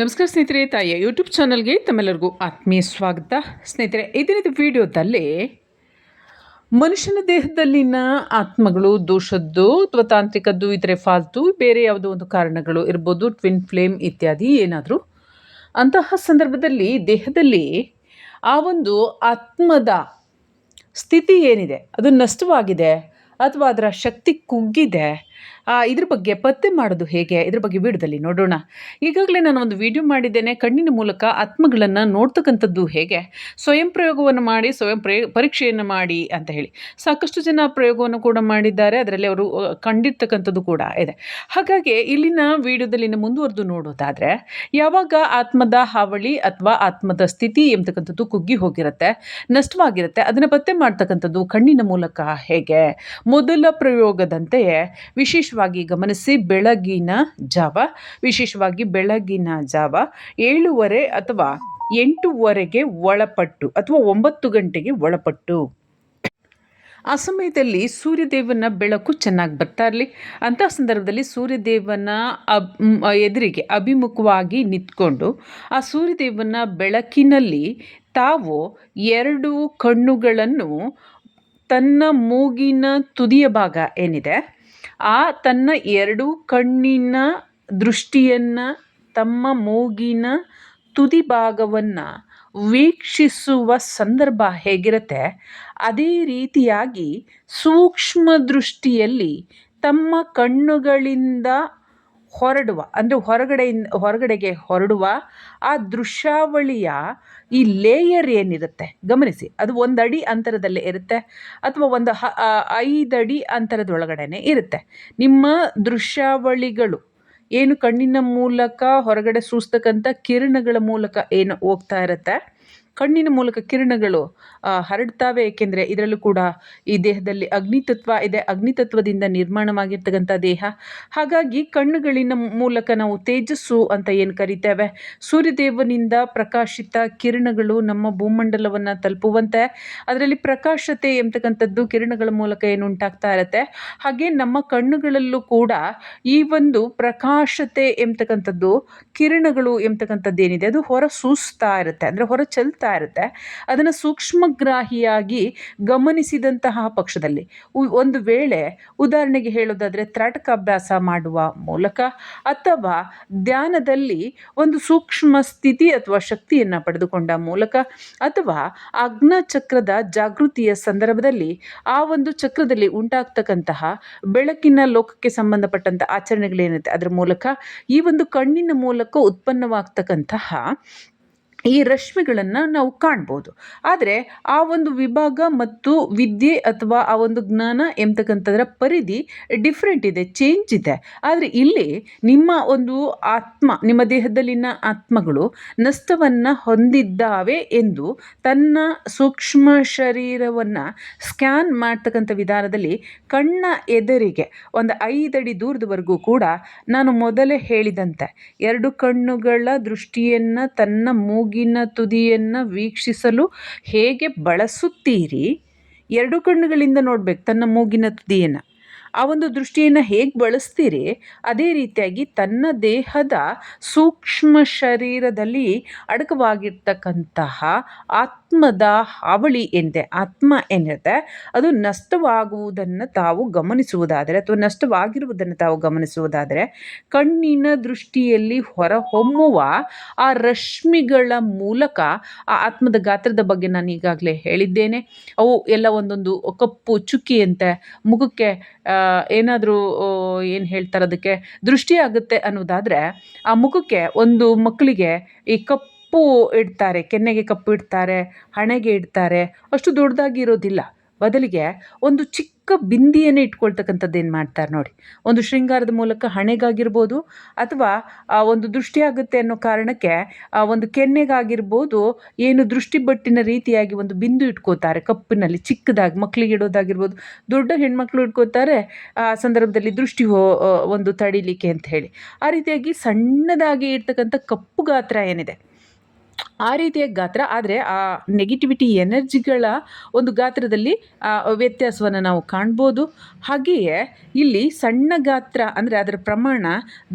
ನಮಸ್ಕಾರ ಸ್ನೇಹಿತರೆ, ತಾಯಿಯ ಯೂಟ್ಯೂಬ್ ಚಾನಲ್ಗೆ ತಮ್ಮೆಲ್ಲರಿಗೂ ಆತ್ಮೀಯ ಸ್ವಾಗತ. ಸ್ನೇಹಿತರೆ ಇದರಿಂದ ವಿಡಿಯೋದಲ್ಲಿ ಮನುಷ್ಯನ ದೇಹದಲ್ಲಿನ ಆತ್ಮಗಳು, ದೋಷದ್ದು ಅಥವಾ ತಾಂತ್ರಿಕದ್ದು ಇತರೆ ಫಾಲ್ತು, ಬೇರೆ ಯಾವುದೋ ಒಂದು ಕಾರಣಗಳು ಇರ್ಬೋದು ಟ್ವಿನ್ ಫ್ಲೇಮ್ ಇತ್ಯಾದಿ ಏನಾದರೂ. ಅಂತಹ ಸಂದರ್ಭದಲ್ಲಿ ದೇಹದಲ್ಲಿ ಆ ಒಂದು ಆತ್ಮದ ಸ್ಥಿತಿ ಏನಿದೆ? ಅದು ನಷ್ಟವಾಗಿದೆ ಅಥವಾ ಅದರ ಶಕ್ತಿ ಕುಗ್ಗಿದೆ? ಇದ್ರ ಬಗ್ಗೆ ಪತ್ತೆ ಮಾಡೋದು ಹೇಗೆ? ಇದ್ರ ಬಗ್ಗೆ ವಿಡಿಯೋದಲ್ಲಿ ನೋಡೋಣ. ಈಗಾಗಲೇ ನಾನು ಒಂದು ವಿಡಿಯೋ ಮಾಡಿದ್ದೇನೆ. ಕಣ್ಣಿನ ಮೂಲಕ ಆತ್ಮಗಳನ್ನು ನೋಡ್ತಕ್ಕಂಥದ್ದು ಹೇಗೆ? ಸ್ವಯಂ ಪ್ರಯೋಗವನ್ನು ಮಾಡಿ, ಸ್ವಯಂ ಪ್ರಯೋಗ ಪರೀಕ್ಷೆಯನ್ನು ಮಾಡಿ ಅಂತ ಹೇಳಿ. ಸಾಕಷ್ಟು ಜನ ಪ್ರಯೋಗವನ್ನು ಕೂಡ ಮಾಡಿದ್ದಾರೆ. ಅದರಲ್ಲಿ ಅವರು ಕಂಡಿರ್ತಕ್ಕಂಥದ್ದು ಕೂಡ ಇದೆ. ಹಾಗಾಗಿ ಇಲ್ಲಿನ ವಿಡಿಯೋದಲ್ಲಿ ಇನ್ನು ಮುಂದುವರೆದು ನೋಡೋದಾದರೆ, ಯಾವಾಗ ಆತ್ಮದ ಹಾವಳಿ ಅಥವಾ ಆತ್ಮದ ಸ್ಥಿತಿ ಎಂಬತಕ್ಕಂಥದ್ದು ಕುಗ್ಗಿ ಹೋಗಿರುತ್ತೆ, ನಷ್ಟವಾಗಿರುತ್ತೆ, ಅದನ್ನು ಪತ್ತೆ ಮಾಡ್ತಕ್ಕಂಥದ್ದು ಕಣ್ಣಿನ ಮೂಲಕ ಹೇಗೆ? ಮೊದಲ ಪ್ರಯೋಗದಂತೆಯೇ ವಿಶೇಷವಾಗಿ ಗಮನಿಸಿ ಬೆಳಗಿನ ಜಾವ, ವಿಶೇಷವಾಗಿ ಬೆಳಗಿನ ಜಾವ ಏಳುವರೆ ಅಥವಾ ಎಂಟೂವರೆಗೆ ಒಳಪಟ್ಟು ಅಥವಾ ಒಂಬತ್ತು ಗಂಟೆಗೆ ಒಳಪಟ್ಟು. ಆ ಸಮಯದಲ್ಲಿ ಸೂರ್ಯದೇವನ ಬೆಳಕು ಚೆನ್ನಾಗಿ ಬರ್ತಾ ಇರಲಿ. ಅಂಥ ಸಂದರ್ಭದಲ್ಲಿ ಸೂರ್ಯದೇವನ ಅಬ್ ಎದುರಿಗೆ ಅಭಿಮುಖವಾಗಿ ನಿಂತ್ಕೊಂಡು ಆ ಸೂರ್ಯದೇವನ ಬೆಳಕಿನಲ್ಲಿ ತಾವು ಎರಡು ಕಣ್ಣುಗಳನ್ನು ತನ್ನ ಮೂಗಿನ ತುದಿಯ ಭಾಗ ಏನಿದೆ? ಆ ತನ್ನ ಎರಡು ಕಣ್ಣಿನ ದೃಷ್ಟಿಯನ್ನು, ತಮ್ಮ ಮೂಗಿನ ತುದಿ ಭಾಗವನ್ನು ವೀಕ್ಷಿಸುವ ಸಂದರ್ಭ ಹೇಗಿರುತ್ತೆ? ಅದೇ ರೀತಿಯಾಗಿ ಸೂಕ್ಷ್ಮ ದೃಷ್ಟಿಯಲ್ಲಿ ತಮ್ಮ ಕಣ್ಣುಗಳಿಂದ ಹೊರಡುವ, ಅಂದರೆ ಹೊರಗಡೆಯಿಂದ, ಹೊರಗಡೆಗೆ ಹೊರಡುವ ಆ ದೃಶ್ಯಾವಳಿಯ ಈ ಲೇಯರ್ ಏನಿರುತ್ತೆ? ಗಮನಿಸಿ, ಅದು ಒಂದು ಅಡಿ ಅಂತರದಲ್ಲೇ ಇರುತ್ತೆ, ಅಥವಾ ಒಂದು ಹ ಐದಡಿ ಅಂತರದೊಳಗಡೆನೆ ಇರುತ್ತೆ. ನಿಮ್ಮ ದೃಶ್ಯಾವಳಿಗಳು ಏನು ಕಣ್ಣಿನ ಮೂಲಕ, ಹೊರಗಡೆ ಸೂಸ್ತಕ್ಕಂಥ ಕಿರಣಗಳ ಮೂಲಕ ಏನು ಹೋಗ್ತಾ ಇರುತ್ತೆ? ಕಣ್ಣಿನ ಮೂಲಕ ಕಿರಣಗಳು ಹರಡ್ತಾವೆ. ಏಕೆಂದರೆ ಇದರಲ್ಲೂ ಕೂಡ ಈ ದೇಹದಲ್ಲಿ ಅಗ್ನಿತತ್ವ ಇದೆ. ಅಗ್ನಿತತ್ವದಿಂದ ನಿರ್ಮಾಣವಾಗಿರ್ತಕ್ಕಂಥ ದೇಹ. ಹಾಗಾಗಿ ಕಣ್ಣುಗಳಿನ ಮೂಲಕ ನಾವು ತೇಜಸ್ಸು ಅಂತ ಏನು ಕರಿತೇವೆ? ಸೂರ್ಯದೇವನಿಂದ ಪ್ರಕಾಶಿತ ಕಿರಣಗಳು ನಮ್ಮ ಭೂಮಂಡಲವನ್ನು ತಲುಪುವಂತೆ. ಅದರಲ್ಲಿ ಪ್ರಕಾಶತೆ ಎಂಬತಕ್ಕಂಥದ್ದು ಕಿರಣಗಳ ಮೂಲಕ ಏನು ಉಂಟಾಗ್ತಾ ಇರುತ್ತೆ. ಹಾಗೆ ನಮ್ಮ ಕಣ್ಣುಗಳಲ್ಲೂ ಕೂಡ ಈ ಒಂದು ಪ್ರಕಾಶತೆ ಎಂಬತಕ್ಕಂಥದ್ದು ಕಿರಣಗಳು ಎಂಬತಕ್ಕಂಥದ್ದು ಏನಿದೆ? ಅದು ಹೊರ ಸೂಸ್ತಾ ಇರುತ್ತೆ. ಅಂದರೆ ಹೊರ ಚೆಲ್ತಾ ಇರುತ್ತೆ. ಅದನ್ನು ಸೂಕ್ಷ್ಮಗ್ರಾಹಿಯಾಗಿ ಗಮನಿಸಿದಂತಹ ಪಕ್ಷದಲ್ಲಿ. ಒಂದು ವೇಳೆ ಉದಾಹರಣೆಗೆ ಹೇಳೋದಾದರೆ ತ್ರಾಟಕಾಭ್ಯಾಸ ಮಾಡುವ ಮೂಲಕ ಅಥವಾ ಧ್ಯಾನದಲ್ಲಿ ಒಂದು ಸೂಕ್ಷ್ಮ ಸ್ಥಿತಿ ಅಥವಾ ಶಕ್ತಿಯನ್ನು ಪಡೆದುಕೊಂಡ ಮೂಲಕ ಅಥವಾ ಅಗ್ನಚಕ್ರದ ಜಾಗೃತಿಯ ಸಂದರ್ಭದಲ್ಲಿ ಆ ಒಂದು ಚಕ್ರದಲ್ಲಿ ಉಂಟಾಗ್ತಕ್ಕಂತಹ ಬೆಳಕಿನ ಲೋಕಕ್ಕೆ ಸಂಬಂಧಪಟ್ಟಂಥ ಆಚರಣೆಗಳೇನಿರುತ್ತೆ, ಅದರ ಮೂಲಕ ಈ ಒಂದು ಕಣ್ಣಿನ ಮೂಲಕ ಉತ್ಪನ್ನವಾಗ್ತಕ್ಕಂತಹ ಈ ರಶ್ಮಿಗಳನ್ನು ನಾವು ಕಾಣ್ಬೋದು. ಆದರೆ ಆ ಒಂದು ವಿಭಾಗ ಮತ್ತು ವಿದ್ಯೆ ಅಥವಾ ಆ ಒಂದು ಜ್ಞಾನ ಎಂಬತಕ್ಕಂಥದ್ರ ಪರಿಧಿ ಡಿಫ್ರೆಂಟ್ ಇದೆ ಚೇಂಜ್ ಇದೆ. ಆದರೆ ಇಲ್ಲಿ ನಿಮ್ಮ ಒಂದು ಆತ್ಮ, ನಿಮ್ಮ ದೇಹದಲ್ಲಿನ ಆತ್ಮಗಳು ನಷ್ಟವನ್ನು ಹೊಂದಿದ್ದಾವೆ ಎಂದು ತನ್ನ ಸೂಕ್ಷ್ಮ ಶರೀರವನ್ನು ಸ್ಕ್ಯಾನ್ ಮಾಡ್ತಕ್ಕಂಥ ವಿಧಾನದಲ್ಲಿ ಕಣ್ಣ ಎದುರಿಗೆ ಒಂದು ಐದಡಿ ದೂರದವರೆಗೂ ಕೂಡ ನಾನು ಮೊದಲೇ ಹೇಳಿದಂತೆ ಎರಡು ಕಣ್ಣುಗಳ ದೃಷ್ಟಿಯನ್ನು ತನ್ನ ಮೂಗಿನ ತುದಿಯನ್ನು ವೀಕ್ಷಿಸಲು ಹೇಗೆ ಬಳಸುತ್ತೀರಿ? ಎರಡು ಕಣ್ಣುಗಳಿಂದ ನೋಡ್ಬೇಕು ತನ್ನ ಮೂಗಿನ ತುದಿಯನ್ನು. ಆ ಒಂದು ದೃಷ್ಟಿಯನ್ನು ಹೇಗೆ ಬಳಸ್ತೀರಿ? ಅದೇ ರೀತಿಯಾಗಿ ತನ್ನ ದೇಹದ ಸೂಕ್ಷ್ಮ ಶರೀರದಲ್ಲಿ ಅಡಕವಾಗಿರ್ತಕ್ಕಂತಹ ಆತ್ಮದ ಹಾವಳಿ ಏನಿದೆ ಆತ್ಮ ಏನಿರುತ್ತೆ ಅದು ನಷ್ಟವಾಗುವುದನ್ನು ತಾವು ಗಮನಿಸುವುದಾದರೆ ಅಥವಾ ನಷ್ಟವಾಗಿರುವುದನ್ನು ತಾವು ಗಮನಿಸುವುದಾದರೆ ಕಣ್ಣಿನ ದೃಷ್ಟಿಯಲ್ಲಿ ಹೊರಹೊಮ್ಮುವ ಆ ರಶ್ಮಿಗಳ ಮೂಲಕ ಆ ಆತ್ಮದ ಗಾತ್ರದ ಬಗ್ಗೆ ನಾನು ಈಗಾಗಲೇ ಹೇಳಿದ್ದೇನೆ. ಅವು ಎಲ್ಲ ಒಂದೊಂದು ಕಪ್ಪು ಚುಕ್ಕಿಯಂತೆ ಮುಖಕ್ಕೆ ಏನಾದರೂ ಏನು ಹೇಳ್ತಾರೆ ಅದಕ್ಕೆ, ದೃಷ್ಟಿ ಆಗುತ್ತೆ ಅನ್ನೋದಾದರೆ, ಆ ಮುಖಕ್ಕೆ ಒಂದು ಮಕ್ಕಳಿಗೆ ಈ ಕಪ್ಪು ಇಡ್ತಾರೆ, ಕೆನ್ನೆಗೆ ಕಪ್ಪು ಇಡ್ತಾರೆ, ಹಣೆಗೆ ಇಡ್ತಾರೆ, ಅಷ್ಟು ದೊಡ್ಡದಾಗಿ ಇರೋದಿಲ್ಲ ಬದಲಿಗೆ ಒಂದು ಚಿಕ್ಕ ಬಿಂದಿಯನ್ನು ಇಟ್ಕೊಳ್ತಕ್ಕಂಥದ್ದು ಏನು ಮಾಡ್ತಾರೆ ನೋಡಿ. ಒಂದು ಶೃಂಗಾರದ ಮೂಲಕ ಹಣೆಗಾಗಿರ್ಬೋದು ಅಥವಾ, ಆ, ಒಂದು ದೃಷ್ಟಿ ಆಗುತ್ತೆ ಅನ್ನೋ ಕಾರಣಕ್ಕೆ, ಆ, ಒಂದು ಕೆನ್ನೆಗಾಗಿರ್ಬೋದು ಏನು ದೃಷ್ಟಿ ಬಟ್ಟಿನ ರೀತಿಯಾಗಿ ಒಂದು ಬಿಂದು ಇಟ್ಕೋತಾರೆ. ಕಪ್ಪಿನಲ್ಲಿ ಚಿಕ್ಕದಾಗಿ ಮಕ್ಕಳಿಗೆ ಇಡೋದಾಗಿರ್ಬೋದು, ದೊಡ್ಡ ಹೆಣ್ಮಕ್ಳು ಇಟ್ಕೋತಾರೆ, ಆ ಸಂದರ್ಭದಲ್ಲಿ ದೃಷ್ಟಿ ಹೋ ಒಂದು ತಡಿಲಿಕ್ಕೆ ಅಂತ ಹೇಳಿ. ಆ ರೀತಿಯಾಗಿ ಸಣ್ಣದಾಗಿ ಇರ್ತಕ್ಕಂಥ ಕಪ್ಪು ಗಾತ್ರ ಏನಿದೆ ಆ ರೀತಿಯ ಗಾತ್ರ, ಆದರೆ ಆ ನೆಗೆಟಿವಿಟಿ ಎನರ್ಜಿಗಳ ಒಂದು ಗಾತ್ರದಲ್ಲಿ ವ್ಯತ್ಯಾಸವನ್ನು ನಾವು ಕಾಣ್ಬೋದು. ಹಾಗೆಯೇ ಇಲ್ಲಿ ಸಣ್ಣ ಗಾತ್ರ ಅಂದರೆ ಅದರ ಪ್ರಮಾಣ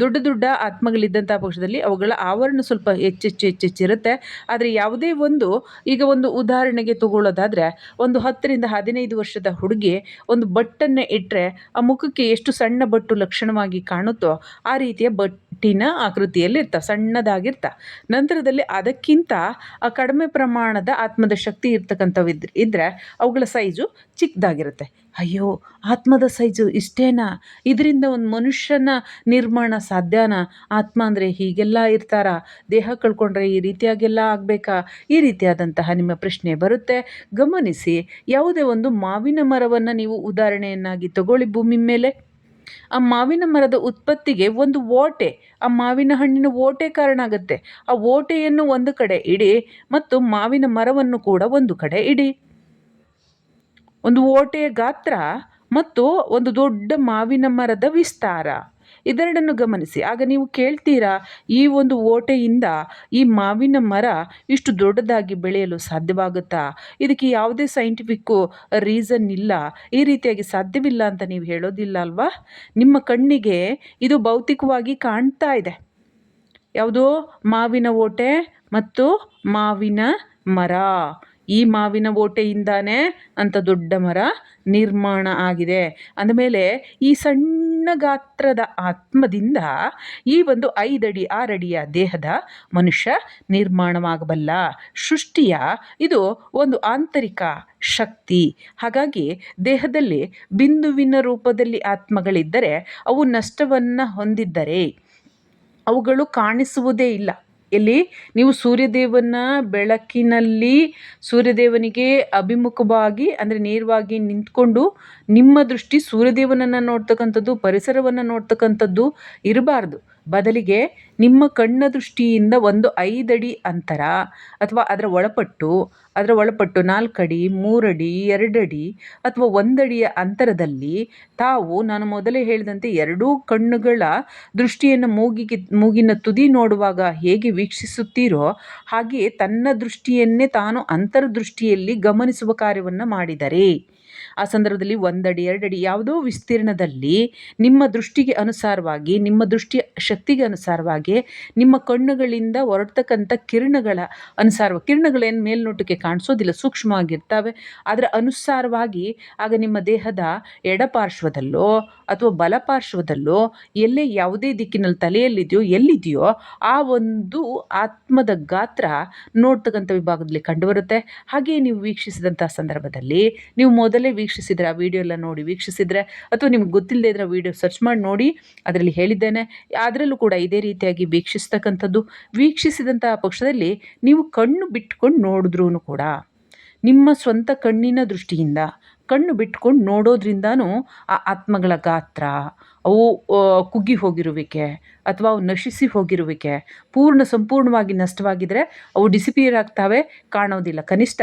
ದೊಡ್ಡ ದೊಡ್ಡ ಆತ್ಮಗಳಿದ್ದಂಥ ಪಕ್ಷದಲ್ಲಿ ಅವುಗಳ ಆವರಣ ಸ್ವಲ್ಪ ಹೆಚ್ಚೆಚ್ಚು ಹೆಚ್ಚೆಚ್ಚಿರುತ್ತೆ. ಆದರೆ ಯಾವುದೇ ಒಂದು, ಈಗ ಒಂದು ಉದಾಹರಣೆಗೆ ತಗೊಳ್ಳೋದಾದರೆ, ಒಂದು ಹತ್ತರಿಂದ ಹದಿನೈದು ವರ್ಷದ ಹುಡುಗಿ ಒಂದು ಬಟ್ಟನ್ನು ಇಟ್ಟರೆ ಆ ಮುಖಕ್ಕೆ ಎಷ್ಟು ಸಣ್ಣ ಬಟ್ಟು ಲಕ್ಷಣವಾಗಿ ಕಾಣುತ್ತೋ ಆ ರೀತಿಯ ಬಟ್ಟಿನ ಆಕೃತಿಯಲ್ಲಿ ಇರ್ತಾ ಸಣ್ಣದಾಗಿರ್ತಾ. ನಂತರದಲ್ಲಿ ಅದಕ್ಕಿಂತ ಆ ಕಡಿಮೆ ಪ್ರಮಾಣದ ಆತ್ಮದ ಶಕ್ತಿ ಇರ್ತಕ್ಕಂಥವು ಇದ್ರೆ ಇದ್ದರೆ ಅವುಗಳ ಸೈಜು ಚಿಕ್ಕದಾಗಿರುತ್ತೆ ಅಯ್ಯೋ, ಆತ್ಮದ ಸೈಜು ಇಷ್ಟೇನಾ? ಇದರಿಂದ ಒಂದು ಮನುಷ್ಯನ ನಿರ್ಮಾಣ ಸಾಧ್ಯನಾ? ಆತ್ಮ ಅಂದರೆ ಹೀಗೆಲ್ಲ ಇರ್ತಾರಾ? ದೇಹ ಕಳ್ಕೊಂಡ್ರೆ ಈ ರೀತಿಯಾಗೆಲ್ಲ ಆಗಬೇಕಾ? ಈ ರೀತಿಯಾದಂತಹ ನಿಮ್ಮ ಪ್ರಶ್ನೆ ಬರುತ್ತೆ. ಗಮನಿಸಿ, ಯಾವುದೇ ಒಂದು ಮಾವಿನ ಮರವನ್ನು ನೀವು ಉದಾಹರಣೆಯನ್ನಾಗಿ ತಗೊಳ್ಳಿ ಭೂಮಿ ಮೇಲೆ. ಆ ಮಾವಿನ ಮರದ ಉತ್ಪತ್ತಿಗೆ ಒಂದು ಓಟೆ, ಆ ಮಾವಿನ ಹಣ್ಣಿನ ಓಟೆ ಕಾರಣ ಆಗುತ್ತೆ. ಆ ಓಟೆಯನ್ನು ಒಂದು ಕಡೆ ಇಡಿ ಮತ್ತು ಮಾವಿನ ಮರವನ್ನು ಕೂಡ ಒಂದು ಕಡೆ ಇಡಿ. ಒಂದು ಓಟೆಯ ಗಾತ್ರ ಮತ್ತು ಒಂದು ದೊಡ್ಡ ಮಾವಿನ ಮರದ ವಿಸ್ತಾರ. ಇದೆರಡನ್ನು ಗಮನಿಸಿ. ಆಗ ನೀವು ಕೇಳ್ತೀರಾ, ಈ ಒಂದು ಓಟೆಯಿಂದ ಈ ಮಾವಿನ ಮರ ಇಷ್ಟು ದೊಡ್ಡದಾಗಿ ಬೆಳೆಯಲು ಸಾಧ್ಯವಾಗುತ್ತಾ? ಇದಕ್ಕೆ ಯಾವುದೇ ಸೈಂಟಿಫಿಕ್ಕು ರೀಸನ್ ಇಲ್ಲ. ಈ ರೀತಿಯಾಗಿ ಸಾಧ್ಯವಿಲ್ಲ ಅಂತ ನೀವು ಹೇಳೋದಿಲ್ಲ ಅಲ್ವಾ? ನಿಮ್ಮ ಕಣ್ಣಿಗೆ ಇದು ಭೌತಿಕವಾಗಿ ಕಾಣ್ತಾ ಇದೆ. ಯಾವುದೋ ಮಾವಿನ ಓಟೆ ಮತ್ತು ಮಾವಿನ ಮರ. ಈ ಮಾವಿನ ಓಟೆಯಿಂದಾನೇ ಅಂತ ದೊಡ್ಡ ಮರ ನಿರ್ಮಾಣ ಆಗಿದೆ. ಅಂದಮೇಲೆ ಈ ಸಣ್ಣ ಗಾತ್ರದ ಆತ್ಮದಿಂದ ಈ ಒಂದು ಐದಡಿ, ಆರಡಿಯ ದೇಹದ ಮನುಷ್ಯ ನಿರ್ಮಾಣವಾಗಬಲ್ಲ ಸೃಷ್ಟಿಯ ಇದು ಒಂದು ಆಂತರಿಕ ಶಕ್ತಿ. ಹಾಗಾಗಿ ದೇಹದಲ್ಲಿ ಬಿಂದುವಿನ ರೂಪದಲ್ಲಿ ಆತ್ಮಗಳಿದ್ದರೆ ಅವು ನಷ್ಟವನ್ನು ಹೊಂದಿದ್ದರೆ ಅವುಗಳು ಕಾಣಿಸುವುದೇ ಇಲ್ಲ. ಎಲ್ಲಿ? ನೀವು ಸೂರ್ಯದೇವನ ಬೆಳಕಿನಲ್ಲಿ ಸೂರ್ಯದೇವನಿಗೆ ಅಭಿಮುಖವಾಗಿ, ಅಂದರೆ ನೇರವಾಗಿ ನಿಂತ್ಕೊಂಡು ನಿಮ್ಮ ದೃಷ್ಟಿ ಸೂರ್ಯದೇವನನ್ನು ನೋಡ್ತಕ್ಕಂಥದ್ದು, ಪರಿಸರವನ್ನು ನೋಡ್ತಕ್ಕಂಥದ್ದು ಇರಬಾರ್ದು. ಬದಲಿಗೆ ನಿಮ್ಮ ಕಣ್ಣ ದೃಷ್ಟಿಯಿಂದ ಒಂದು ಐದಡಿ ಅಂತರ ಅಥವಾ ಅದರ ಒಳಪಟ್ಟು ಅದರ ಒಳಪಟ್ಟು ನಾಲ್ಕಡಿ, ಮೂರಡಿ, ಎರಡಡಿ ಅಥವಾ ಒಂದಡಿಯ ಅಂತರದಲ್ಲಿ ತಾವು, ನಾನು ಮೊದಲೇ ಹೇಳಿದಂತೆ ಎರಡೂ ಕಣ್ಣುಗಳ ದೃಷ್ಟಿಯನ್ನು ಮೂಗಿಗೆ, ಮೂಗಿನ ತುದಿ ನೋಡುವಾಗ ಹೇಗೆ ವೀಕ್ಷಿಸುತ್ತೀರೋ ಹಾಗೆಯೇ ತನ್ನ ದೃಷ್ಟಿಯನ್ನೇ ತಾನು ಅಂತರ್ದೃಷ್ಟಿಯಲ್ಲಿ ಗಮನಿಸುವ ಕಾರ್ಯವನ್ನು ಮಾಡಿದರೆ. ಆ ಸಂದರ್ಭದಲ್ಲಿ ಒಂದಡಿ, ಎರಡಡಿ ಯಾವುದೋ ವಿಸ್ತೀರ್ಣದಲ್ಲಿ ನಿಮ್ಮ ದೃಷ್ಟಿಗೆ ಅನುಸಾರವಾಗಿ, ನಿಮ್ಮ ದೃಷ್ಟಿಯ ಶಕ್ತಿಗೆ ಅನುಸಾರವಾಗಿ, ನಿಮ್ಮ ಕಣ್ಣುಗಳಿಂದ ಹೊರಡ್ತಕ್ಕಂಥ ಕಿರಣಗಳ ಅನುಸಾರ ಕಿರಣಗಳೇನು ಮೇಲ್ನೋಟಕ್ಕೆ ಕಾಣಿಸೋದಿಲ್ಲ, ಸೂಕ್ಷ್ಮವಾಗಿರ್ತವೆ. ಅದರ ಅನುಸಾರವಾಗಿ ಆಗ ನಿಮ್ಮ ದೇಹದ ಎಡಪಾರ್ಶ್ವದಲ್ಲೋ ಅಥವಾ ಬಲಪಾರ್ಶ್ವದಲ್ಲೋ ಎಲ್ಲೇ ಯಾವುದೇ ದಿಕ್ಕಿನಲ್ಲಿ ತಲೆಯಲ್ಲಿದೆಯೋ, ಎಲ್ಲಿದೆಯೋ ಆ ಒಂದು ಆತ್ಮದ ಗಾತ್ರ ನೋಡ್ತಕ್ಕಂಥ ವಿಭಾಗದಲ್ಲಿ ಕಂಡುಬರುತ್ತೆ. ಹಾಗೆಯೇ ನೀವು ವೀಕ್ಷಿಸಿದಂಥ ಸಂದರ್ಭದಲ್ಲಿ ನೀವು ಮೊದಲೇ ವೀಕ್ಷಿಸಿದರೆ, ಆ ವಿಡಿಯೋ ಎಲ್ಲ ನೋಡಿ ವೀಕ್ಷಿಸಿದರೆ ಅಥವಾ ನಿಮ್ಗೆ ಗೊತ್ತಿಲ್ಲದೆ ಇದ್ರೆ ವಿಡಿಯೋ ಸರ್ಚ್ ಮಾಡಿ ನೋಡಿ, ಅದರಲ್ಲಿ ಹೇಳಿದ್ದೇನೆ. ಅದರಲ್ಲೂ ಕೂಡ ಇದೇ ರೀತಿಯಾಗಿ ವೀಕ್ಷಿಸ್ತಕ್ಕಂಥದ್ದು, ವೀಕ್ಷಿಸಿದಂತಹ ಪಕ್ಷದಲ್ಲಿ ನೀವು ಕಣ್ಣು ಬಿಟ್ಕೊಂಡು ನೋಡಿದ್ರೂ ಕೂಡ, ನಿಮ್ಮ ಸ್ವಂತ ಕಣ್ಣಿನ ದೃಷ್ಟಿಯಿಂದ ಕಣ್ಣು ಬಿಟ್ಕೊಂಡು ನೋಡೋದ್ರಿಂದನೂ ಆ ಆತ್ಮಗಳ ಗಾತ್ರ ಅವು ಕುಗ್ಗಿ ಹೋಗಿರುವಿಕೆ ಅಥವಾ ಅವು ನಶಿಸಿ ಹೋಗಿರುವಿಕೆ, ಪೂರ್ಣ ಸಂಪೂರ್ಣವಾಗಿ ನಷ್ಟವಾಗಿದ್ದರೆ ಅವು ಡಿಸಿಪಿಯರ್ ಆಗ್ತಾವೆ, ಕಾಣೋದಿಲ್ಲ. ಕನಿಷ್ಠ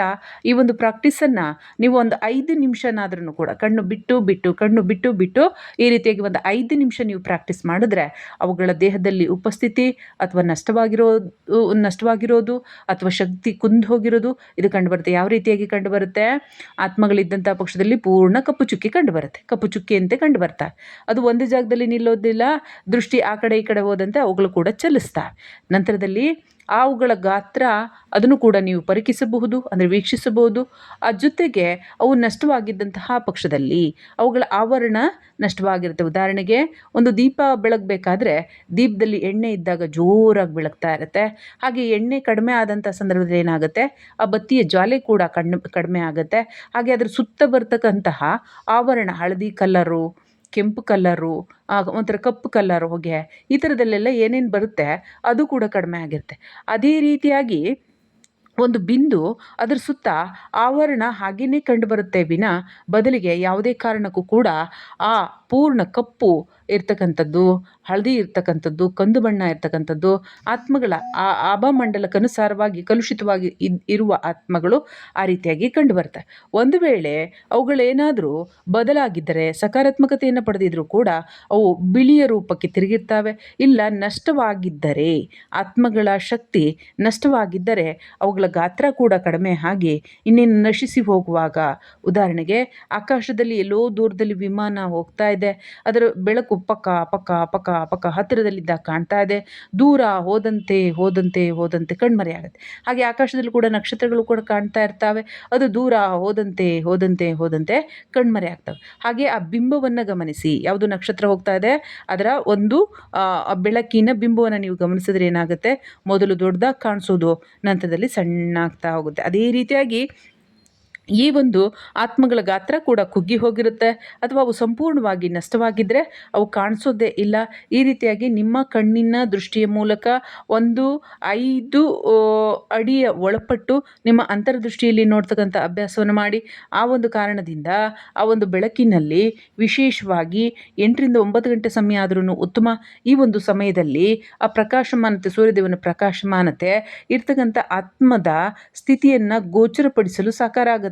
ಈ ಒಂದು ಪ್ರಾಕ್ಟೀಸನ್ನು ನೀವು ಒಂದು ಐದು ನಿಮಿಷನಾದ್ರೂ ಕೂಡ, ಕಣ್ಣು ಬಿಟ್ಟು ಬಿಟ್ಟು, ಕಣ್ಣು ಬಿಟ್ಟು ಬಿಟ್ಟು ಈ ರೀತಿಯಾಗಿ ಒಂದು ಐದು ನಿಮಿಷ ನೀವು ಪ್ರಾಕ್ಟೀಸ್ ಮಾಡಿದ್ರೆ ಅವುಗಳ ದೇಹದಲ್ಲಿ ಉಪಸ್ಥಿತಿ ಅಥವಾ ನಷ್ಟವಾಗಿರೋದು ನಷ್ಟವಾಗಿರೋದು ಅಥವಾ ಶಕ್ತಿ ಕುಂದು ಹೋಗಿರೋದು, ಇದು ಕಂಡುಬರುತ್ತೆ. ಯಾವ ರೀತಿಯಾಗಿ ಕಂಡುಬರುತ್ತೆ? ಆತ್ಮಗಳಿದ್ದಂಥ ಪಕ್ಷದಲ್ಲಿ ಪೂರ್ಣ ಕಪ್ಪು ಚುಕ್ಕಿ ಕಂಡುಬರುತ್ತೆ. ಕಪ್ಪು ಚುಕ್ಕಿಯಂತೆ ಕಂಡುಬರ್ತಾ. ಅದು ಒಂದು ಜಾಗದಲ್ಲಿ ನಿಲ್ಲೋದಿಲ್ಲ, ದೃಷ್ಟಿ ಆ ಕಡೆ ಈ ಕಡೆ ಹೋದಂತೆ ಅವುಗಳು ಕೂಡ ಚಲಿಸ್ತವೆ. ನಂತರದಲ್ಲಿ ಅವುಗಳ ಗಾತ್ರ ಅದನ್ನು ಕೂಡ ನೀವು ಪರೀಕ್ಷಿಸಬಹುದು, ಅಂದರೆ ವೀಕ್ಷಿಸಬಹುದು. ಆ ಜೊತೆಗೆ ಅವು ನಷ್ಟವಾಗಿದ್ದಂತಹ ಪಕ್ಷದಲ್ಲಿ ಅವುಗಳ ಆವರಣ ನಷ್ಟವಾಗಿರುತ್ತೆ. ಉದಾಹರಣೆಗೆ ಒಂದು ದೀಪ ಬೆಳಗಬೇಕಾದ್ರೆ ದೀಪದಲ್ಲಿ ಎಣ್ಣೆ ಇದ್ದಾಗ ಜೋರಾಗಿ ಬೆಳಗ್ತಾ ಇರುತ್ತೆ. ಹಾಗೆ ಎಣ್ಣೆ ಕಡಿಮೆ ಆದಂಥ ಸಂದರ್ಭದಲ್ಲಿ ಏನಾಗುತ್ತೆ? ಆ ಬತ್ತಿಯ ಜ್ವಾಲೆ ಕೂಡ ಕಣ್ಣು, ಕಡಿಮೆ ಆಗುತ್ತೆ. ಹಾಗೆ ಅದರ ಸುತ್ತ ಬರ್ತಕ್ಕಂತಹ ಆವರಣ, ಹಳದಿ ಕಲ್ಲರು ಕೆಂಪು ಕಲ್ಲರು ಒಂಥರ ಕಪ್ಪು ಕಲ್ಲರ್ ಹೊಗೆ, ಈ ಥರದಲ್ಲೆಲ್ಲ ಏನೇನು ಬರುತ್ತೆ, ಅದು ಕೂಡ ಕಡಿಮೆ ಆಗಿರುತ್ತೆ. ಅದೇ ರೀತಿಯಾಗಿ ಒಂದು ಬಿಂದು ಅದರ ಸುತ್ತ ಆವರಣ ಹಾಗೆಯೇ ಕಂಡುಬರುತ್ತೆ ವಿನ. ಬದಲಿಗೆ ಯಾವುದೇ ಕಾರಣಕ್ಕೂ ಕೂಡ ಆ ಪೂರ್ಣ ಕಪ್ಪು ಇರ್ತಕ್ಕಂಥದ್ದು, ಹಳದಿ ಇರ್ತಕ್ಕಂಥದ್ದು, ಕಂದು ಬಣ್ಣ ಇರ್ತಕ್ಕಂಥದ್ದು, ಆತ್ಮಗಳ ಆ ಆಭಾಮಂಡಲಕ್ಕನುಸಾರವಾಗಿ ಕಲುಷಿತವಾಗಿ ಇದ್ ಇರುವ ಆತ್ಮಗಳು ಆ ರೀತಿಯಾಗಿ ಕಂಡುಬರ್ತವೆ ಒಂದು ವೇಳೆ ಅವುಗಳೇನಾದರೂ ಬದಲಾಗಿದ್ದರೆ, ಸಕಾರಾತ್ಮಕತೆಯನ್ನು ಪಡೆದಿದ್ರೂ ಕೂಡ ಅವು ಬಿಳಿಯ ರೂಪಕ್ಕೆ ತಿರುಗಿರ್ತವೆ. ಇಲ್ಲ, ನಷ್ಟವಾಗಿದ್ದರೆ, ಆತ್ಮಗಳ ಶಕ್ತಿ ನಷ್ಟವಾಗಿದ್ದರೆ, ಅವುಗಳ ಗಾತ್ರ ಕೂಡ ಕಡಿಮೆ ಆಗಿ ಇನ್ನೇನು ನಶಿಸಿ ಹೋಗುವಾಗ, ಉದಾಹರಣೆಗೆ ಆಕಾಶದಲ್ಲಿ ಎಲ್ಲೋ ದೂರದಲ್ಲಿ ವಿಮಾನ ಹೋಗ್ತಾ ಇದೆ, ಅದರ ಬೆಳಕು ಪಕ್ಕ ಪಕ್ಕ ಪಕ್ಕ ಪಕ್ಕ ಹತ್ತಿರದಲ್ಲಿದ್ದಾಗ ಕಾಣ್ತಾ ಇದೆ, ದೂರ ಹೋದಂತೆ ಹೋದಂತೆ ಹೋದಂತೆ ಕಣ್ಮರೆಯಾಗುತ್ತೆ ಹಾಗೆ ಆಕಾಶದಲ್ಲಿ ಕೂಡ ನಕ್ಷತ್ರಗಳು ಕೂಡ ಕಾಣ್ತಾ ಇರ್ತವೆ, ಅದು ದೂರ ಹೋದಂತೆ ಹೋದಂತೆ ಹೋದಂತೆ ಕಣ್ಮರೆ ಆಗ್ತವೆ. ಹಾಗೆ ಆ ಬಿಂಬವನ್ನು ಗಮನಿಸಿ, ಯಾವುದು ನಕ್ಷತ್ರ ಹೋಗ್ತಾ ಇದೆ, ಅದರ ಒಂದು ಬೆಳಕಿನ ಬಿಂಬವನ್ನು ನೀವು ಗಮನಿಸಿದ್ರೆ ಏನಾಗುತ್ತೆ, ಮೊದಲು ದೊಡ್ಡದಾಗಿ ಕಾಣಿಸೋದು, ನಂತರದಲ್ಲಿ ಸಣ್ಣ ಆಗ್ತಾ ಹೋಗುತ್ತೆ. ಅದೇ ರೀತಿಯಾಗಿ ಈ ಒಂದು ಆತ್ಮಗಳ ಗಾತ್ರ ಕೂಡ ಕುಗ್ಗಿ ಹೋಗಿರುತ್ತೆ. ಅಥವಾ ಅವು ಸಂಪೂರ್ಣವಾಗಿ ನಷ್ಟವಾಗಿದ್ದರೆ ಅವು ಕಾಣಿಸೋದೇ ಇಲ್ಲ. ಈ ರೀತಿಯಾಗಿ ನಿಮ್ಮ ಕಣ್ಣಿನ ದೃಷ್ಟಿಯ ಮೂಲಕ ಒಂದು ಐದು ಅಡಿಯ ಒಳಪಟ್ಟು ನಿಮ್ಮ ಅಂತರ್ದೃಷ್ಟಿಯಲ್ಲಿ ನೋಡ್ತಕ್ಕಂಥ ಅಭ್ಯಾಸವನ್ನು ಮಾಡಿ. ಆ ಒಂದು ಕಾರಣದಿಂದ ಆ ಒಂದು ಬೆಳಕಿನಲ್ಲಿ ವಿಶೇಷವಾಗಿ ಎಂಟರಿಂದ ಒಂಬತ್ತು ಗಂಟೆ ಸಮಯ ಆದ್ರೂ ಉತ್ತಮ. ಈ ಒಂದು ಸಮಯದಲ್ಲಿ ಆ ಪ್ರಕಾಶಮಾನತೆ, ಸೂರ್ಯದೇವನ ಪ್ರಕಾಶಮಾನತೆ ಇರ್ತಕ್ಕಂಥ ಆತ್ಮದ ಸ್ಥಿತಿಯನ್ನು ಗೋಚರಪಡಿಸಲು ಸಾಕಾರ ಆಗುತ್ತೆ.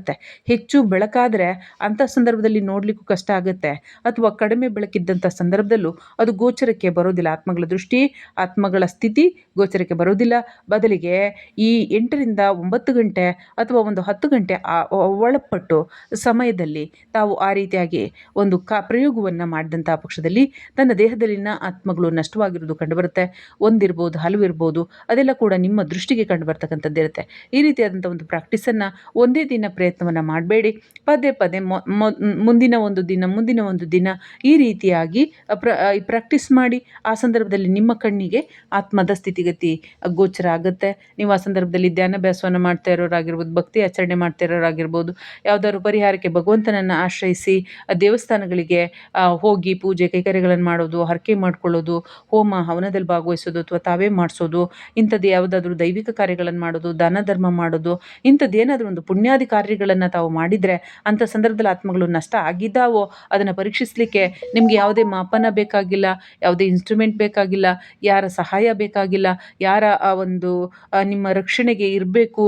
ಹೆಚ್ಚು ಬೆಳಕಾದರೆ ಅಂಥ ಸಂದರ್ಭದಲ್ಲಿ ನೋಡಲಿಕ್ಕೂ ಕಷ್ಟ ಆಗುತ್ತೆ. ಅಥವಾ ಕಡಿಮೆ ಬೆಳಕಿದ್ದಂಥ ಸಂದರ್ಭದಲ್ಲೂ ಅದು ಗೋಚರಕ್ಕೆ ಬರೋದಿಲ್ಲ. ಆತ್ಮಗಳ ದೃಷ್ಟಿ, ಆತ್ಮಗಳ ಸ್ಥಿತಿ ಗೋಚರಕ್ಕೆ ಬರೋದಿಲ್ಲ. ಬದಲಿಗೆ ಈ ಎಂಟರಿಂದ ಒಂಬತ್ತು ಗಂಟೆ ಅಥವಾ ಒಂದು ಹತ್ತು ಗಂಟೆ ಒಳಪಟ್ಟು ಸಮಯದಲ್ಲಿ ತಾವು ಆ ರೀತಿಯಾಗಿ ಒಂದು ಕಾ ಪ್ರಯೋಗವನ್ನು ಮಾಡಿದಂಥ ಪಕ್ಷದಲ್ಲಿ ತನ್ನ ದೇಹದಲ್ಲಿನ ಆತ್ಮಗಳು ನಷ್ಟವಾಗಿರೋದು ಕಂಡುಬರುತ್ತೆ. ಒಂದಿರ್ಬೋದು, ಹಲವು ಅದೆಲ್ಲ ಕೂಡ ನಿಮ್ಮ ದೃಷ್ಟಿಗೆ ಕಂಡು ಈ ರೀತಿಯಾದಂಥ ಒಂದು ಪ್ರಾಕ್ಟೀಸನ್ನು ಒಂದೇ ದಿನ ಪ್ರಯತ್ನವನ್ನು ಮಾಡಬೇಡಿ. ಪದೇ ಪದೇ ಮುಂದಿನ ಒಂದು ದಿನ, ಮುಂದಿನ ಒಂದು ದಿನ ಈ ರೀತಿಯಾಗಿ ಪ್ರ ಪ್ರಾಕ್ಟೀಸ್ ಮಾಡಿ ಆ ಸಂದರ್ಭದಲ್ಲಿ ನಿಮ್ಮ ಕಣ್ಣಿಗೆ ಆತ್ಮದ ಸ್ಥಿತಿಗತಿ ಗೋಚರ ಆಗುತ್ತೆ. ನೀವು ಆ ಸಂದರ್ಭದಲ್ಲಿ ಧ್ಯಾನಾಭ್ಯಾಸವನ್ನು ಮಾಡ್ತಾ ಇರೋರಾಗಿರ್ಬೋದು, ಭಕ್ತಿ ಆಚರಣೆ ಮಾಡ್ತಾ ಇರೋರಾಗಿರ್ಬೋದು, ಯಾವುದಾದ್ರು ಪರಿಹಾರಕ್ಕೆ ಭಗವಂತನನ್ನು ಆಶ್ರಯಿಸಿ ದೇವಸ್ಥಾನಗಳಿಗೆ ಹೋಗಿ ಪೂಜೆ ಕೈಕರ್ಯಗಳನ್ನು ಮಾಡೋದು, ಹರಕೆ ಮಾಡ್ಕೊಳ್ಳೋದು, ಹೋಮ ಹವನದಲ್ಲಿ ಭಾಗವಹಿಸೋದು ಅಥವಾ ತಾವೇ ಮಾಡಿಸೋದು, ಇಂಥದ್ದು ಯಾವುದಾದ್ರೂ ದೈವಿಕ ಕಾರ್ಯಗಳನ್ನು ಮಾಡೋದು, ದಾನ ಧರ್ಮ ಮಾಡೋದು, ಇಂಥದ್ದು ಏನಾದರೂ ಒಂದು ಪುಣ್ಯಾದಿ ಕಾರ್ಯಗಳನ್ನು ತಾವು ಮಾಡಿದರೆ ಅಂಥ ಸಂದರ್ಭದಲ್ಲಿ ಆತ್ಮಗಳು ನಷ್ಟ ಆಗಿದ್ದಾವೋ ಅದನ್ನು ಪರೀಕ್ಷಿಸಲಿಕ್ಕೆ ನಿಮಗೆ ಯಾವುದೇ ಮಾಪನ ಬೇಕಾಗಿಲ್ಲ, ಯಾವುದೇ ಇನ್ಸ್ಟ್ರೂಮೆಂಟ್ ಬೇಕಾಗಿಲ್ಲ, ಯಾರ ಸಹಾಯ ಬೇಕಾಗಿಲ್ಲ, ಯಾರ ಆ ಒಂದು ನಿಮ್ಮ ರಕ್ಷಣೆಗೆ ಇರಬೇಕು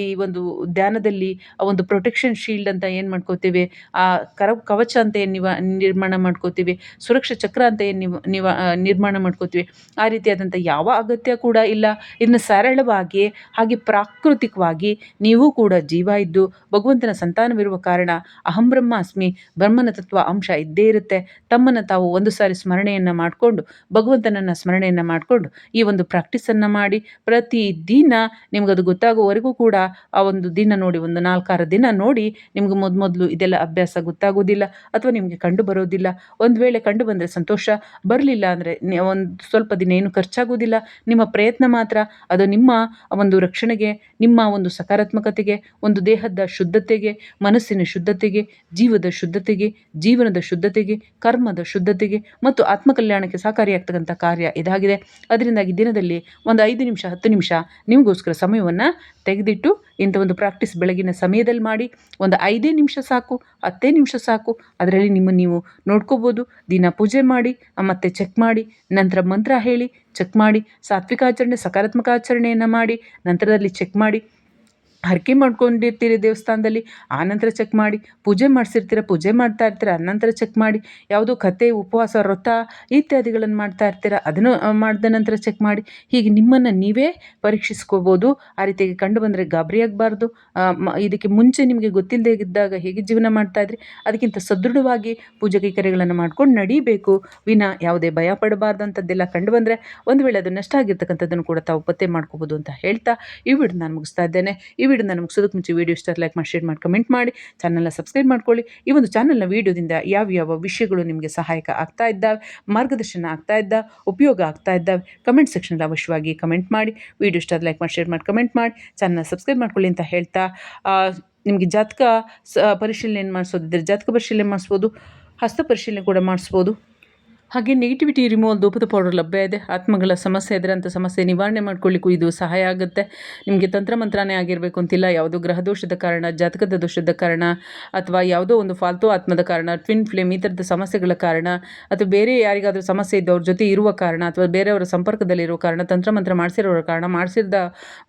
ಈ ಒಂದು ಧ್ಯಾನದಲ್ಲಿ ಆ ಒಂದು ಪ್ರೊಟೆಕ್ಷನ್ ಶೀಲ್ಡ್ ಅಂತ ಏನು ಮಾಡ್ಕೋತೀವಿ, ಆ, ಕರ, ಕವಚ ಅಂತ ಏನು ನಿವ, ನಿರ್ಮಾಣ ಮಾಡ್ಕೋತೀವಿ, ಸುರಕ್ಷಾ ಚಕ್ರ ಅಂತ ಏನು ನಿವ ನಿವ ನಿರ್ಮಾಣ ಮಾಡ್ಕೋತೀವಿ, ಆ ರೀತಿಯಾದಂಥ ಯಾವ ಅಗತ್ಯ ಕೂಡ ಇಲ್ಲ. ಇದನ್ನು ಸರಳವಾಗಿ ಹಾಗೆ ಪ್ರಾಕೃತಿಕವಾಗಿ ನೀವು ಕೂಡ ಜೀವ ಇದ್ದು ಭಗವಂತನ ಸಂತಾನವಿರುವ ಕಾರಣ ಅಹಂ ಬ್ರಹ್ಮಾಸ್ಮಿ ಬ್ರಹ್ಮನ ತತ್ವ ಅಂಶ ಇದ್ದೇ ಇರುತ್ತೆ. ತಮ್ಮನ್ನು ತಾವು ಒಂದು ಸಾರಿ ಸ್ಮರಣೆಯನ್ನು ಮಾಡಿಕೊಂಡು, ಭಗವಂತನನ್ನು ಸ್ಮರಣೆಯನ್ನು ಮಾಡಿಕೊಂಡು ಈ ಒಂದು ಪ್ರಾಕ್ಟೀಸನ್ನು ಮಾಡಿ ಪ್ರತಿ ದಿನ ನಿಮಗದು ಗೊತ್ತಾಗುವವರೆಗೂ ಕೂಡ ಆ ಒಂದು ದಿನ ನೋಡಿ, ಒಂದು ನಾಲ್ಕಾರು ದಿನ ನೋಡಿ ನಿಮ್ಗೆ ಮೊದ ಮೊದಲು ಇದೆಲ್ಲ ಅಭ್ಯಾಸ ಗೊತ್ತಾಗೋದಿಲ್ಲ ಅಥವಾ ನಿಮಗೆ ಕಂಡು ಬರೋದಿಲ್ಲ. ಒಂದು ವೇಳೆ ಕಂಡು ಬಂದರೆ ಸಂತೋಷ, ಬರಲಿಲ್ಲ ಅಂದರೆ ಒಂದು ಸ್ವಲ್ಪ ದಿನ ಏನು ಖರ್ಚಾಗೋದಿಲ್ಲ. ನಿಮ್ಮ ಪ್ರಯತ್ನ ಮಾತ್ರ, ಅದು ನಿಮ್ಮ ಒಂದು ರಕ್ಷಣೆಗೆ, ನಿಮ್ಮ ಒಂದು ಸಕಾರಾತ್ಮಕತೆಗೆ, ಒಂದು ದೇಹದ ಶುದ್ಧತೆಗೆ, ಮನಸ್ಸಿನ ಶುದ್ಧತೆಗೆ, ಜೀವದ ಶುದ್ಧತೆಗೆ, ಜೀವನದ ಶುದ್ಧತೆಗೆ, ಕರ್ಮದ ಶುದ್ಧತೆಗೆ ಮತ್ತು ಆತ್ಮಕಲ್ಯಾಣಕ್ಕೆ ಸಹಕಾರಿಯಾಗ್ತಕ್ಕಂಥ ಕಾರ್ಯ ಇದಾಗಿದೆ. ಅದರಿಂದಾಗಿ ದಿನದಲ್ಲಿ ಒಂದು ಐದು ನಿಮಿಷ, ಹತ್ತು ನಿಮಿಷ ನಿಮಗೋಸ್ಕರ ಸಮಯವನ್ನು ತೆಗೆದಿಟ್ಟು ಇಂಥ ಒಂದು ಪ್ರಾಕ್ಟೀಸ್ ಬೆಳಗಿನ ಸಮಯದಲ್ಲಿ ಮಾಡಿ, ಒಂದು ಐದೇ ನಿಮಿಷ ಸಾಕು, ಹತ್ತೇ ನಿಮಿಷ ಸಾಕು, ಅದರಲ್ಲಿ ನಿಮ್ಮ ನೀವು ನೋಡ್ಕೋಬೋದು. ದಿನ ಪೂಜೆ ಮಾಡಿ, ಮತ್ತೆ ಚೆಕ್ ಮಾಡಿ, ನಂತರ ಮಂತ್ರ ಹೇಳಿ ಚೆಕ್ ಮಾಡಿ, ಸಾತ್ವಿಕ ಆಚರಣೆ, ಸಕಾರಾತ್ಮಕ ಆಚರಣೆಯನ್ನು ಮಾಡಿ, ನಂತರದಲ್ಲಿ ಚೆಕ್ ಮಾಡಿ ಹರಕೆ ಮಾಡ್ಕೊಂಡಿರ್ತೀರಿ ದೇವಸ್ಥಾನದಲ್ಲಿ ಆನಂತರ ಚೆಕ್ ಮಾಡಿ. ಪೂಜೆ ಮಾಡಿಸಿರ್ತೀರ, ಪೂಜೆ ಮಾಡ್ತಾ ಇರ್ತೀರ ಅನಂತರ ಚೆಕ್ ಮಾಡಿ. ಯಾವುದು ಕತೆ ಉಪವಾಸ, ವ್ರತ ಇತ್ಯಾದಿಗಳನ್ನು ಮಾಡ್ತಾ ಇರ್ತೀರ, ಅದನ್ನು ಮಾಡಿದ ನಂತರ ಚೆಕ್ ಮಾಡಿ. ಹೀಗೆ ನಿಮ್ಮನ್ನು ನೀವೇ ಪರೀಕ್ಷಿಸ್ಕೋಬೋದು. ಆ ರೀತಿಯಾಗಿ ಕಂಡು ಬಂದರೆ ಗಾಬರಿ ಆಗಬಾರ್ದು. ಇದಕ್ಕೆ ಮುಂಚೆ ನಿಮಗೆ ಗೊತ್ತಿಲ್ಲದೆ ಇದ್ದಾಗ ಹೇಗೆ ಜೀವನ ಮಾಡ್ತಾ ಇದ್ರಿ? ಅದಕ್ಕಿಂತ ಸದೃಢವಾಗಿ ಪೂಜೆ ಕೈಕರ್ಯಗಳನ್ನು ಮಾಡ್ಕೊಂಡು ನಡೀಬೇಕು. ವಿನ ಯಾವುದೇ ಭಯ ಪಡಬಾರ್ದು ಅಂಥದ್ದೆಲ್ಲ ಕಂಡು ಬಂದರೆ ಒಂದು ವೇಳೆ ಅದು ನಷ್ಟ ಆಗಿರ್ತಕ್ಕಂಥದ್ದನ್ನು ಕೂಡ ತಾವು ಪತ್ತೆ ಮಾಡ್ಕೋಬೋದು ಅಂತ ಹೇಳ್ತಾ ಈ ವಿಡಿಯೋ ನಾನು ಮುಗಿಸ್ತಾ ಇದ್ದೇನೆ. ಈ ವಿಡಿಯೋ ನಾನು ಮುಗಿಸೋದಕ್ಕೆ ಮುಂಚೆ ವಿಡಿಯೋ ಇಷ್ಟ ಲೈಕ್ ಮಾಡಿ ಶೇರ್ ಮಾಡಿ ಕಮೆಂಟ್ ಮಾಡಿ ಚಾನಲ್ನ ಸಬ್ಸ್ಕ್ರೈಬ್ ಮಾಡ್ಕೊಳ್ಳಿ. ಈ ಒಂದು ಚಾನಲ್ನ ವಿಡಿಯೋದಿಂದ ಯಾವ ಯಾವ ವಿಷಯಗಳು ನಿಮಗೆ ಸಹಾಯಕ ಆಗ್ತಾ ಇದ್ದಾವೆ, ಮಾರ್ಗದರ್ಶನ ಆಗ್ತಾ ಇದ್ದ ಉಪಯೋಗ ಆಗ್ತಾ ಇದ್ದಾವೆ ಕಮೆಂಟ್ ಸೆಕ್ಷನಲ್ಲಿ ಅವಶ್ಯವಾಗಿ ಕಮೆಂಟ್ ಮಾಡಿ. ವಿಡಿಯೋ ಇಷ್ಟ ಲೈಕ್ ಮಾಡಿ ಶೇರ್ ಮಾಡಿ ಕಮೆಂಟ್ ಮಾಡಿ ಚಾನಲ್ನ ಸಬ್ಸ್ಕ್ರೈಬ್ ಮಾಡ್ಕೊಳ್ಳಿ ಅಂತ ಹೇಳ್ತಾ ನಿಮಗೆ ಜಾತಕ ಪರಿಶೀಲನೆ ಮಾಡಿಸೋದಿದ್ದರೆ ಜಾತಕ ಪರಿಶೀಲನೆ ಮಾಡಿಸ್ಬೋದು, ಹಸ್ತ ಪರಿಶೀಲನೆ ಕೂಡ ಮಾಡಿಸ್ಬೋದು. ಹಾಗೆ ನೆಗೆಟಿವಿಟಿ ರಿಮೂವಲ್ ಧೂಪದ ಪೌಡರ್ ಲಭ್ಯ ಇದೆ. ಆತ್ಮಗಳ ಸಮಸ್ಯೆ ಇದ್ದರೆ ಅಂಥ ಸಮಸ್ಯೆ ನಿವಾರಣೆ ಮಾಡ್ಕೊಳ್ಳಿಕ್ಕೂ ಇದು ಸಹಾಯ ಆಗುತ್ತೆ. ನಿಮಗೆ ತಂತ್ರಮಂತ್ರನೇ ಆಗಿರಬೇಕು ಅಂತಿಲ್ಲ. ಯಾವುದೋ ಗ್ರಹ ದೋಷದ ಕಾರಣ, ಜಾತಕದ ದೋಷದ ಕಾರಣ, ಅಥವಾ ಯಾವುದೋ ಒಂದು ಫಾಲ್ತು ಆತ್ಮದ ಕಾರಣ ಟ್ವಿನ್ ಫ್ಲೇಮ್ ಈ ಥರದ ಸಮಸ್ಯೆಗಳ ಕಾರಣ, ಅಥವಾ ಬೇರೆ ಯಾರಿಗಾದರೂ ಸಮಸ್ಯೆ ಇದ್ದವ್ರ ಜೊತೆ ಇರುವ ಕಾರಣ, ಅಥವಾ ಬೇರೆಯವರ ಸಂಪರ್ಕದಲ್ಲಿರುವ ಕಾರಣ ತಂತ್ರಮಂತ್ರ ಮಾಡಿಸಿರೋರ ಕಾರಣ ಮಾಡಿಸಿದ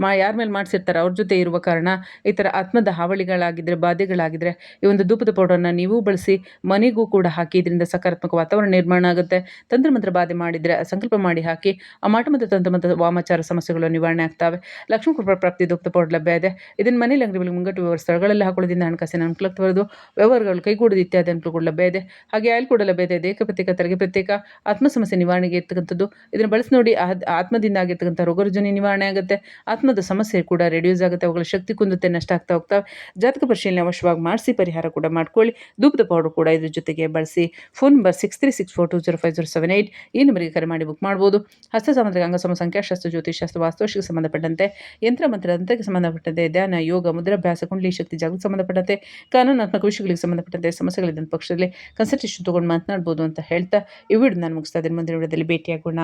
ಮಾ ಯಾರ ಮೇಲೆ ಮಾಡಿಸಿರ್ತಾರೆ ಅವ್ರ ಜೊತೆ ಇರುವ ಕಾರಣ, ಈ ಥರ ಆತ್ಮದ ಹಾವಳಿಗಳಾಗಿದ್ದರೆ ಬಾಧೆಗಳಾಗಿದ್ದರೆ ಈ ಒಂದು ಧೂಪದ ಪೌಡರ್ನ ನೀವು ಬಳಸಿ ಮನೆಗೂ ಕೂಡ ಹಾಕಿ ಇದರಿಂದ ಸಕಾರಾತ್ಮಕ ವಾತಾವರಣ ನಿರ್ಮಾಣ ಆಗುತ್ತೆ. ತಂತ್ರಮಂತ್ರ ಬಾಧೆ ಮಾಡಿದರೆ, ಸಂಕಲ್ಪ ಮಾಡಿ ಹಾಕಿ ಅಮಾಟ ಮತ್ತು ತಂತ್ರಮಂತ್ರ ವಾಮಾಚಾರ ಸಮಸ್ಯೆಗಳು ನಿವಾರಣೆ ಆಗ್ತವೆ. ಲಕ್ಷ್ಮೀ ಕೃಪಾ ಪ್ರಾಪ್ತಿ ದುಕ್ತ ಪೌಡರ್ ಲಭ್ಯ ಇದೆ. ಇದನ್ನು ಮನೇಲಿ ಅಂಗಡಿಗಳಿಗೆ ಮುಂಗಟ್ಟು ವ್ಯವಹಾರ ಸ್ಥಳಗಳಲ್ಲಿ ಹಾಕೊಳ್ಳೋದ್ರಿಂದ ಹಣಕಾಸಿನ ಅನುಕೂಲಕ್ಕೆ ಬರೋದು ವ್ಯವಹಾರಗಳು ಕೈಗೂಡೋದು ಇತ್ಯಾದಿ ಅನುಕೂಲಗಳು ಲಭ್ಯ ಇದೆ. ಹಾಗೆ ಆಯಿಲ್ ಕೂಡ ಲಭ್ಯ ಇದೆ. ದೇಹ ಪ್ರತ್ಯೇಕ, ತಲೆಗೆ ಪ್ರತ್ಯೇಕ ಆತ್ಮ ಸಮಸ್ಯೆ ನಿವಾರಣೆಗೆ ಇರ್ತಕ್ಕಂಥದ್ದು. ಇದನ್ನು ಬಳಸಿ ನೋಡಿ ಆತ್ಮದಿಂದ ಆಗಿರ್ತಕ್ಕಂಥ ರೋಗರುಜನಿ ನಿವಾರಣೆ ಆಗುತ್ತೆ. ಆತ್ಮದ ಸಮಸ್ಯೆ ಕೂಡ ರೆಡ್ಯೂಸ್ ಆಗುತ್ತೆ. ಅವುಗಳ ಶಕ್ತಿ ಕುಂದುತ್ತೆ, ನಷ್ಟ ಆಗ್ತಾ ಹೋಗ್ತವೆ. ಜಾತಕ ಪರಿಶೀಲನೆ ಅವಶ್ಯವಾಗಿ ಮಾಡಿಸಿ ಪರಿಹಾರ ಕೂಡ ಮಾಡ್ಕೊಳ್ಳಿ. ಧೂಪದ ಪೌಡರ್ ಕೂಡ ಇದ್ರ ಜೊತೆಗೆ ಬಳಸಿ. Phone number six three six four two zero five zero seven eight ಈ ನಂಬರಿಗೆ ಕರೆ ಮಾಡಿ ಬುಕ್ ಮಾಡ್ಬೋದು. ಹಸ್ತ ಸಾಮಂತ್ರಿಕ ಅಂಗಸಮ ಸಂಖ್ಯಾಶಾಸ್ತ್ರ ಜ್ಯೋತಿಷಾಸ್ತ್ರ ವಾಸ್ತುಶಿಗೆ ಸಂಬಂಧಪಟ್ಟಂತೆ ಯಂತ್ರ, ಮಂತ್ರ, ತಂತ್ರಕ್ಕೆ ಸಂಬಂಧಪಟ್ಟಂತೆ ಧ್ಯಾನ, ಯೋಗ ಮುದ್ರಾಭ್ಯಾಸ ಕುಂಡಲಿ, ಶಕ್ತಿ, ಜಾಗೃತಿ ಸಂಬಂಧಪಟ್ಟಂತೆ ಕಾನೂನಾತ್ಮಕ ವಿಷಯಗಳಿಗೆ ಸಂಬಂಧಪಟ್ಟಂತೆ ಸಮಸ್ಯೆಗಳಿದ್ದ ಪಕ್ಷದಲ್ಲಿ ಕನ್ಸಲ್ಟೇಷನ್ ತೊಗೊಂಡು ಮಾತನಾಡ್ಬೋದು ಅಂತ ಹೇಳ್ತಾ ಈ ವಿಡಿಯೋ ನಾನು ಮುಗಿಸ್ತಾ ಇದ್ದೀನಿ. ಮುಂದಿನ ವಿಡಿಯೋದಲ್ಲಿ ಭೇಟಿಯಾಗೋಣ.